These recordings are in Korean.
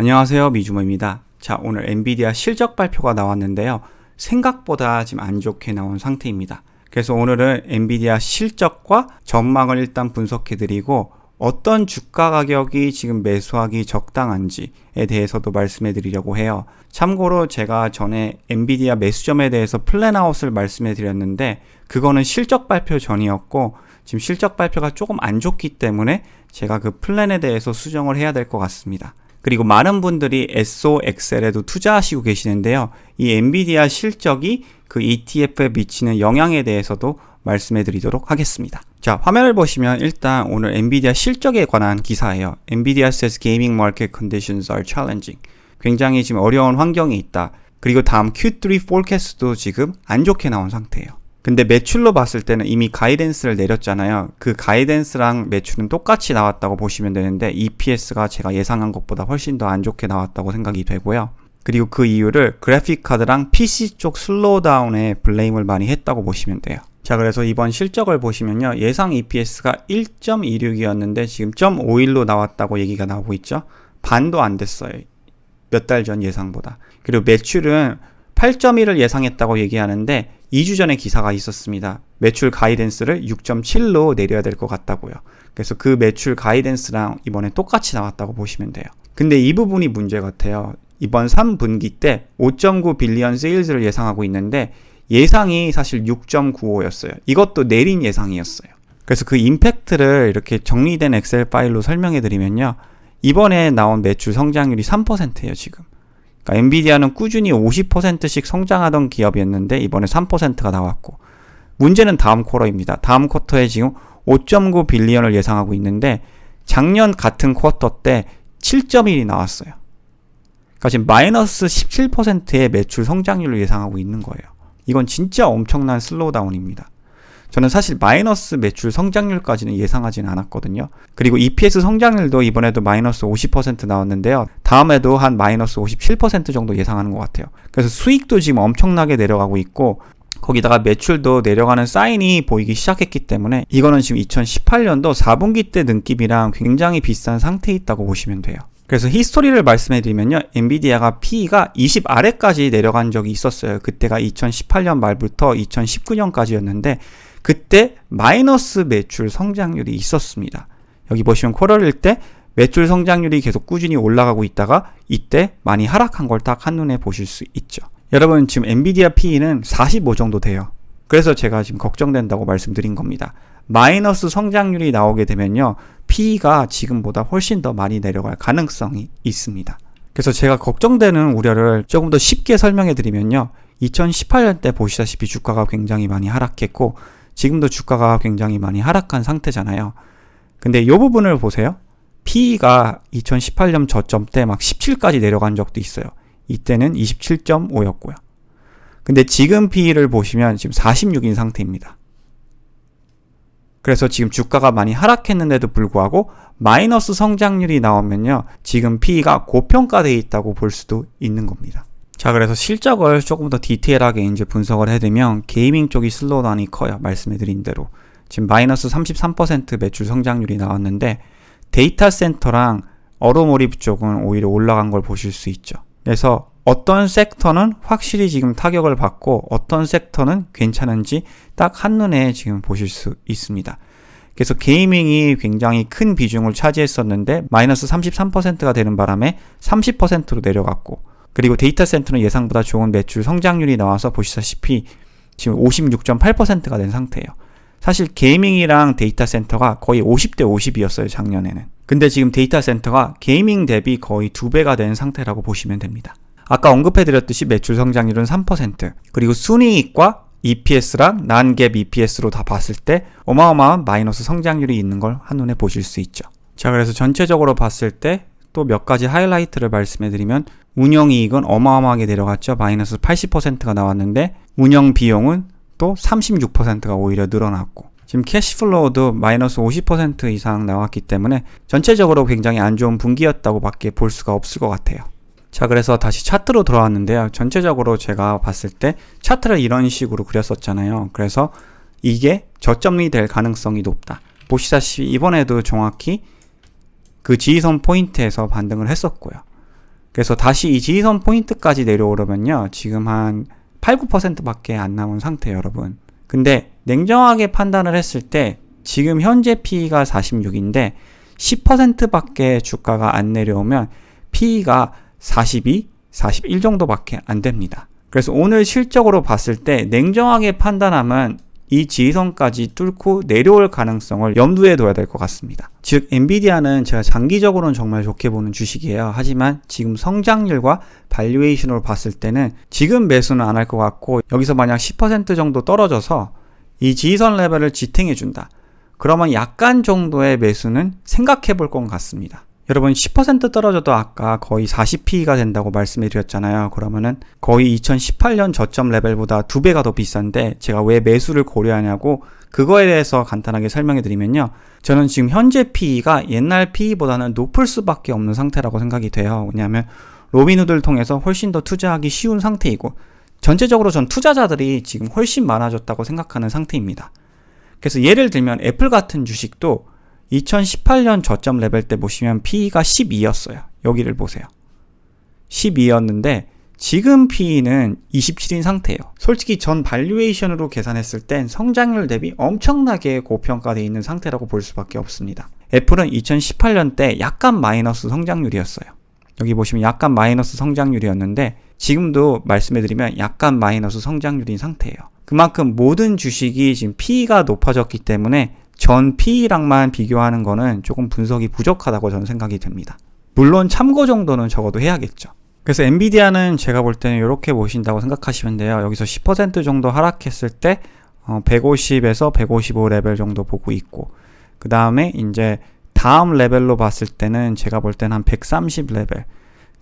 안녕하세요. 미주모입니다. 자, 오늘 엔비디아 실적 발표가 나왔는데요. 생각보다 지금 안 좋게 나온 상태입니다. 그래서 오늘은 엔비디아 실적과 전망을 일단 분석해 드리고 어떤 주가 가격이 지금 매수하기 적당한지에 대해서도 말씀해 드리려고 해요. 참고로 제가 전에 엔비디아 매수점에 대해서 플랜아웃을 말씀해 드렸는데 그거는 실적 발표 전이었고 지금 실적 발표가 조금 안 좋기 때문에 제가 그 플랜에 대해서 수정을 해야 될 것 같습니다. 그리고 많은 분들이 SOXL에도 투자하시고 계시는데요. 이 엔비디아 실적이 그 ETF에 미치는 영향에 대해서도 말씀해 드리도록 하겠습니다. 자, 화면을 보시면 일단 오늘 엔비디아 실적에 관한 기사예요. 엔비디아 says gaming market conditions are challenging. 굉장히 지금 어려운 환경이 있다. 그리고 다음 Q3 forecast도 지금 안 좋게 나온 상태예요. 근데 매출로 봤을 때는 이미 가이덴스를 내렸잖아요. 그 가이덴스랑 매출은 똑같이 나왔다고 보시면 되는데 EPS가 제가 예상한 것보다 훨씬 더 안 좋게 나왔다고 생각이 되고요. 그리고 그 이유를 그래픽 카드랑 PC 쪽 슬로우다운에 블레임을 많이 했다고 보시면 돼요. 자, 그래서 이번 실적을 보시면요. 예상 EPS가 1.26이었는데 지금 0.51로 나왔다고 얘기가 나오고 있죠. 반도 안 됐어요. 몇 달 전 예상보다. 그리고 매출은 8.1을 예상했다고 얘기하는데 2주 전에 기사가 있었습니다. 매출 가이덴스를 6.7로 내려야 될 것 같다고요. 그래서 그 매출 가이덴스랑 이번에 똑같이 나왔다고 보시면 돼요. 근데 이 부분이 문제 같아요. 이번 3분기 때 5.9 빌리언 세일즈를 예상하고 있는데 예상이 사실 6.95였어요. 이것도 내린 예상이었어요. 그래서 그 임팩트를 이렇게 정리된 엑셀 파일로 설명해 드리면요. 이번에 나온 매출 성장률이 3%예요, 지금. 그러니까 엔비디아는 꾸준히 50%씩 성장하던 기업이었는데 이번에 3%가 나왔고 문제는 다음 쿼터입니다. 다음 쿼터에 지금 5.9 빌리언을 예상하고 있는데 작년 같은 쿼터 때 7.1이 나왔어요. 그러니까 지금 마이너스 17%의 매출 성장률을 예상하고 있는 거예요. 이건 진짜 엄청난 슬로우다운입니다. 저는 사실 마이너스 매출 성장률까지는 예상하진 않았거든요. 그리고 EPS 성장률도 이번에도 마이너스 50% 나왔는데요. 다음에도 한 마이너스 57% 정도 예상하는 것 같아요. 그래서 수익도 지금 엄청나게 내려가고 있고 거기다가 매출도 내려가는 사인이 보이기 시작했기 때문에 이거는 지금 2018년도 4분기 때 느낌이랑 굉장히 비싼 상태에 있다고 보시면 돼요. 그래서 히스토리를 말씀해 드리면요. 엔비디아가 P가 20 아래까지 내려간 적이 있었어요. 그때가 2018년 말부터 2019년까지였는데 그때 마이너스 매출 성장률이 있었습니다. 여기 보시면 쿼터일 때 매출 성장률이 계속 꾸준히 올라가고 있다가 이때 많이 하락한 걸 딱 한눈에 보실 수 있죠. 여러분 지금 엔비디아 P는 45 정도 돼요. 그래서 제가 지금 걱정된다고 말씀드린 겁니다. 마이너스 성장률이 나오게 되면요. P가 지금보다 훨씬 더 많이 내려갈 가능성이 있습니다. 그래서 제가 걱정되는 우려를 조금 더 쉽게 설명해 드리면요. 2018년 때 보시다시피 주가가 굉장히 많이 하락했고 지금도 주가가 굉장히 많이 하락한 상태잖아요. 근데 이 부분을 보세요. PE가 2018년 저점 때 막 17까지 내려간 적도 있어요. 이때는 27.5였고요. 근데 지금 PE를 보시면 지금 46인 상태입니다. 그래서 지금 주가가 많이 하락했는데도 불구하고 마이너스 성장률이 나오면요. 지금 PE가 고평가되어 있다고 볼 수도 있는 겁니다. 자, 그래서 실적을 조금 더 디테일하게 이제 분석을 해두면 게이밍 쪽이 슬로우다운이 커요. 말씀해드린 대로. 지금 마이너스 33% 매출 성장률이 나왔는데 데이터 센터랑 어로모리브 쪽은 오히려 올라간 걸 보실 수 있죠. 그래서 어떤 섹터는 확실히 지금 타격을 받고 어떤 섹터는 괜찮은지 딱 한눈에 지금 보실 수 있습니다. 그래서 게이밍이 굉장히 큰 비중을 차지했었는데 마이너스 33%가 되는 바람에 30%로 내려갔고 그리고 데이터 센터는 예상보다 좋은 매출 성장률이 나와서 보시다시피 지금 56.8%가 된 상태예요. 사실 게이밍이랑 데이터 센터가 거의 50대 50이었어요, 작년에는. 근데 지금 데이터 센터가 게이밍 대비 거의 두 배가 된 상태라고 보시면 됩니다. 아까 언급해드렸듯이 매출 성장률은 3%, 그리고 순이익과 EPS랑 난갭 EPS로 다 봤을 때 어마어마한 마이너스 성장률이 있는 걸 한눈에 보실 수 있죠. 자, 그래서 전체적으로 봤을 때 또 몇 가지 하이라이트를 말씀해드리면 운영이익은 어마어마하게 내려갔죠. 마이너스 80%가 나왔는데 운영 비용은 또 36%가 오히려 늘어났고 지금 캐시플로우도 마이너스 50% 이상 나왔기 때문에 전체적으로 굉장히 안 좋은 분기였다고 밖에 볼 수가 없을 것 같아요. 자, 그래서 다시 차트로 돌아왔는데요. 전체적으로 제가 봤을 때 차트를 이런 식으로 그렸었잖아요. 그래서 이게 저점이 될 가능성이 높다. 보시다시피 이번에도 정확히 그 지지선 포인트에서 반등을 했었고요. 그래서 다시 이 지지선 포인트까지 내려오려면요. 지금 한 8, 9%밖에 안 남은 상태예요, 여러분. 근데 냉정하게 판단을 했을 때 지금 현재 P가 46인데 10%밖에 주가가 안 내려오면 P가 42, 41 정도밖에 안 됩니다. 그래서 오늘 실적으로 봤을 때 냉정하게 판단하면 이 지지선까지 뚫고 내려올 가능성을 염두에 둬야 될 것 같습니다. 즉, 엔비디아는 제가 장기적으로는 정말 좋게 보는 주식이에요. 하지만 지금 성장률과 발류에이션으로 봤을 때는 지금 매수는 안 할 것 같고 여기서 만약 10% 정도 떨어져서 이 지지선 레벨을 지탱해 준다. 그러면 약간 정도의 매수는 생각해 볼 것 같습니다. 여러분 10% 떨어져도 아까 거의 40P가 된다고 말씀해 드렸잖아요. 그러면은 거의 2018년 저점 레벨보다 두 배가 더 비싼데 제가 왜 매수를 고려하냐고 그거에 대해서 간단하게 설명해 드리면요. 저는 지금 현재 P가 옛날 P보다는 높을 수밖에 없는 상태라고 생각이 돼요. 왜냐하면 로비누드를 통해서 훨씬 더 투자하기 쉬운 상태이고 전체적으로 전 투자자들이 지금 훨씬 많아졌다고 생각하는 상태입니다. 그래서 예를 들면 애플 같은 주식도 2018년 저점 레벨 때 보시면 PE가 12였어요. 여기를 보세요. 12였는데 지금 PE는 27인 상태예요. 솔직히 전 발류에이션으로 계산했을 땐 성장률 대비 엄청나게 고평가되어 있는 상태라고 볼 수밖에 없습니다. 애플은 2018년 때 약간 마이너스 성장률이었어요. 여기 보시면 약간 마이너스 성장률이었는데 지금도 말씀해드리면 약간 마이너스 성장률인 상태예요. 그만큼 모든 주식이 지금 PE가 높아졌기 때문에 전 PE랑만 비교하는 거는 조금 분석이 부족하다고 저는 생각이 듭니다. 물론 참고 정도는 적어도 해야겠죠. 그래서 엔비디아는 제가 볼 때는 이렇게 보신다고 생각하시면 돼요. 여기서 10% 정도 하락했을 때 150에서 어, 155 레벨 정도 보고 있고 그 다음에 이제 다음 레벨로 봤을 때는 제가 볼 때는 한 130 레벨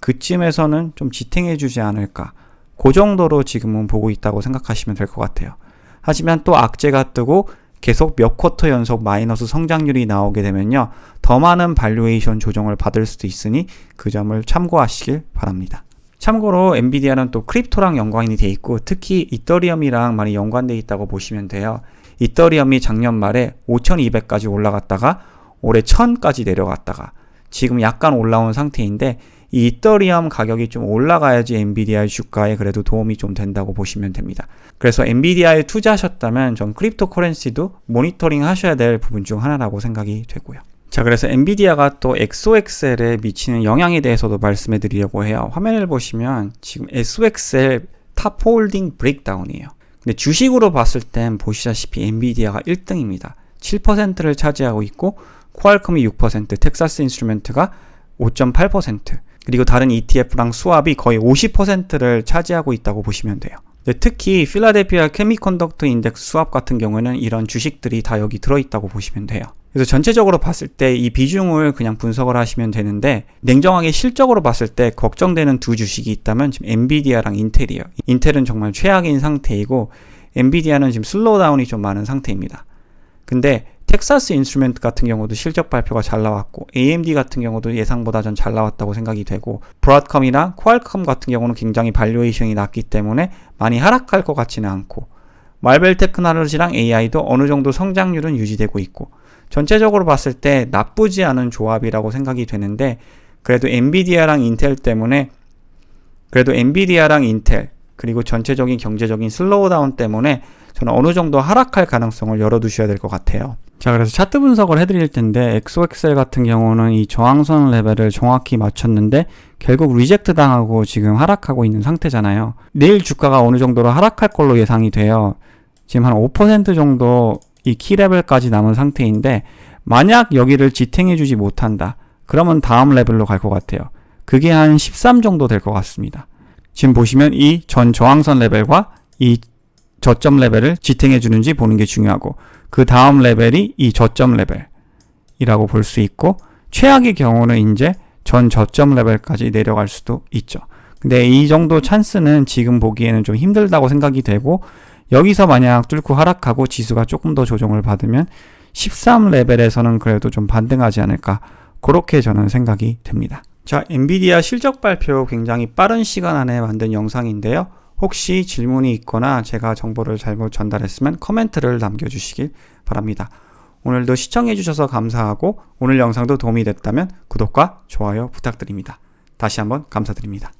그쯤에서는 좀 지탱해 주지 않을까 그 정도로 지금은 보고 있다고 생각하시면 될 것 같아요. 하지만 또 악재가 뜨고 계속 몇 쿼터 연속 마이너스 성장률이 나오게 되면요. 더 많은 발류에이션 조정을 받을 수도 있으니 그 점을 참고하시길 바랍니다. 참고로 엔비디아는 또 크립토랑 연관이 돼 있고 특히 이더리움이랑 많이 연관돼 있다고 보시면 돼요. 이더리움이 작년 말에 5200까지 올라갔다가 올해 1000까지 내려갔다가 지금 약간 올라온 상태인데 이 이더리움 가격이 좀 올라가야지 엔비디아의 주가에 그래도 도움이 좀 된다고 보시면 됩니다. 그래서 엔비디아에 투자하셨다면 전 크립토 커런시도 모니터링 하셔야 될 부분 중 하나라고 생각이 되고요. 자, 그래서 엔비디아가 또 엑소엑셀에 미치는 영향에 대해서도 말씀해 드리려고 해요. 화면을 보시면 지금 엑소엑셀 탑 홀딩 브레이크다운이에요. 근데 주식으로 봤을 땐 보시다시피 엔비디아가 1등입니다. 7%를 차지하고 있고 퀄컴이 6%, 텍사스 인스트루멘트가 5.8%, 그리고 다른 ETF랑 수압이 거의 50%를 차지하고 있다고 보시면 돼요. 특히 필라델피아 케미컨덕트 인덱스 수압 같은 경우에는 이런 주식들이 다 여기 들어있다고 보시면 돼요. 그래서 전체적으로 봤을 때 이 비중을 그냥 분석을 하시면 되는데 냉정하게 실적으로 봤을 때 걱정되는 두 주식이 있다면 지금 엔비디아랑 인텔이에요. 인텔은 정말 최악인 상태이고 엔비디아는 지금 슬로우다운이 좀 많은 상태입니다. 근데 텍사스 인스트루멘트 같은 경우도 실적 발표가 잘 나왔고 AMD 같은 경우도 예상보다 전 잘 나왔다고 생각이 되고 브라드컴이나 퀄컴 같은 경우는 굉장히 발류에이션이 낮기 때문에 많이 하락할 것 같지는 않고 말벨 테크놀로지랑 AI도 어느 정도 성장률은 유지되고 있고 전체적으로 봤을 때 나쁘지 않은 조합이라고 생각이 되는데 그래도 엔비디아랑 인텔 때문에 그래도 엔비디아랑 인텔 그리고 전체적인 경제적인 슬로우다운 때문에 저는 어느 정도 하락할 가능성을 열어두셔야 될 것 같아요. 자, 그래서 차트 분석을 해드릴 텐데, 엑소엑셀 같은 경우는 이 저항선 레벨을 정확히 맞췄는데, 결국 리젝트 당하고 지금 하락하고 있는 상태잖아요. 내일 주가가 어느 정도로 하락할 걸로 예상이 돼요. 지금 한 5% 정도 이 키레벨까지 남은 상태인데, 만약 여기를 지탱해주지 못한다. 그러면 다음 레벨로 갈 것 같아요. 그게 한 13 정도 될 것 같습니다. 지금 보시면 이 전 저항선 레벨과 이 저점 레벨을 지탱해 주는지 보는 게 중요하고 그 다음 레벨이 이 저점 레벨이라고 볼 수 있고 최악의 경우는 이제 전 저점 레벨까지 내려갈 수도 있죠. 근데 이 정도 찬스는 지금 보기에는 좀 힘들다고 생각이 되고 여기서 만약 뚫고 하락하고 지수가 조금 더 조정을 받으면 13 레벨에서는 그래도 좀 반등하지 않을까 그렇게 저는 생각이 됩니다. 자, 엔비디아 실적 발표 굉장히 빠른 시간 안에 만든 영상인데요. 혹시 질문이 있거나 제가 정보를 잘못 전달했으면 코멘트를 남겨주시길 바랍니다. 오늘도 시청해주셔서 감사하고 오늘 영상도 도움이 됐다면 구독과 좋아요 부탁드립니다. 다시 한번 감사드립니다.